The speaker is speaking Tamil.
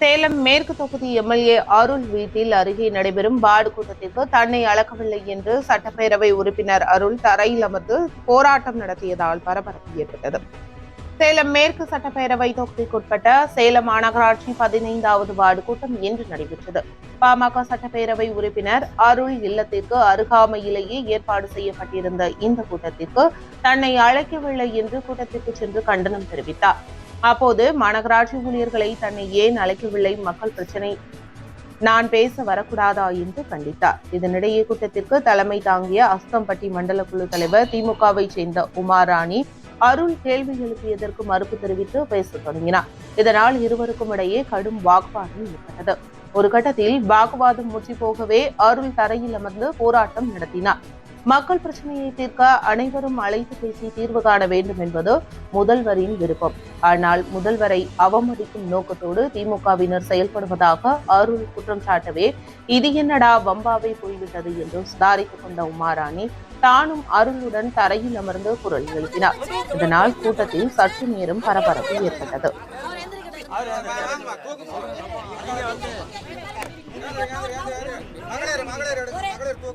சேலம் மேற்கு தொகுதி எம்எல்ஏ அருள் வீட்டில் அருகே நடைபெறும் பாடு கூட்டத்திற்கு தன்னை அளக்கவில்லை என்று சட்டப்பேரவை உறுப்பினர் அருள் தரையில் அமர்ந்து போராட்டம் நடத்தியதால் பரபரப்பு ஏற்பட்டது. சேலம் மேற்கு சட்டப்பேரவை தொகுதிக்குட்பட்ட சேலம் மாநகராட்சி பதினைந்தாவது வார்டு கூட்டம் இன்று நடைபெற்றது. பாமக சட்டப்பேரவை உறுப்பினர் அருள் இல்லத்திற்கு அருகாமையிலேயே ஏற்பாடு செய்யப்பட்டிருந்த இந்த கூட்டத்திற்கு தன்னை அழைக்கவில்லை என்று கூட்டத்திற்கு சென்று கண்டனம் தெரிவித்தார். அப்போது மாநகராட்சி ஊழியர்களை தன்னை ஏன் அழைக்கவில்லை? மக்கள் பிரச்சனை. நான் பேச வரக்கூடாதா? என்று கண்டித்தார். இதனிடையே கூட்டத்திற்கு தலைமை தாங்கிய அஸ்தம்பட்டி மண்டல குழு தலைவர் திமுகவை சேர்ந்த உமாராணி அருள் கேள்வி எழுப்பியதற்கு மறுப்பு தெரிவித்து பேசத் தொடங்கினார். இதனால் இருவருக்கும் இடையே கடும் வாக்குவாதம் ஏற்பட்டது. ஒரு கட்டத்தில் வாக்குவாதம் முற்றி போகவே அருள் தரையில் அமர்ந்து போராட்டம் நடத்தினார். மக்கள் பிரச்சனையை தீர்க்க அனைவரும் அழைத்து பேசி தீர்வு காண வேண்டும் என்பது முதல்வரின் விருப்பம். ஆனால் முதல்வரை அவமதிக்கும் நோக்கத்தோடு திமுகவினர் செயல்படுவதாக அருள் குற்றம் சாட்டவே இது என்னடா வம்பாவை போய்விட்டது என்று சுதாரித்துக் கொண்ட உமாராணி தானும் அருளுடன் தரையில் அமர்ந்து குரல் எழுப்பினார் இதனால் கூட்டத்தில் சற்று நேரம் பரபரப்பு ஏற்பட்டது மகளிர் மகளிர் மகளிர்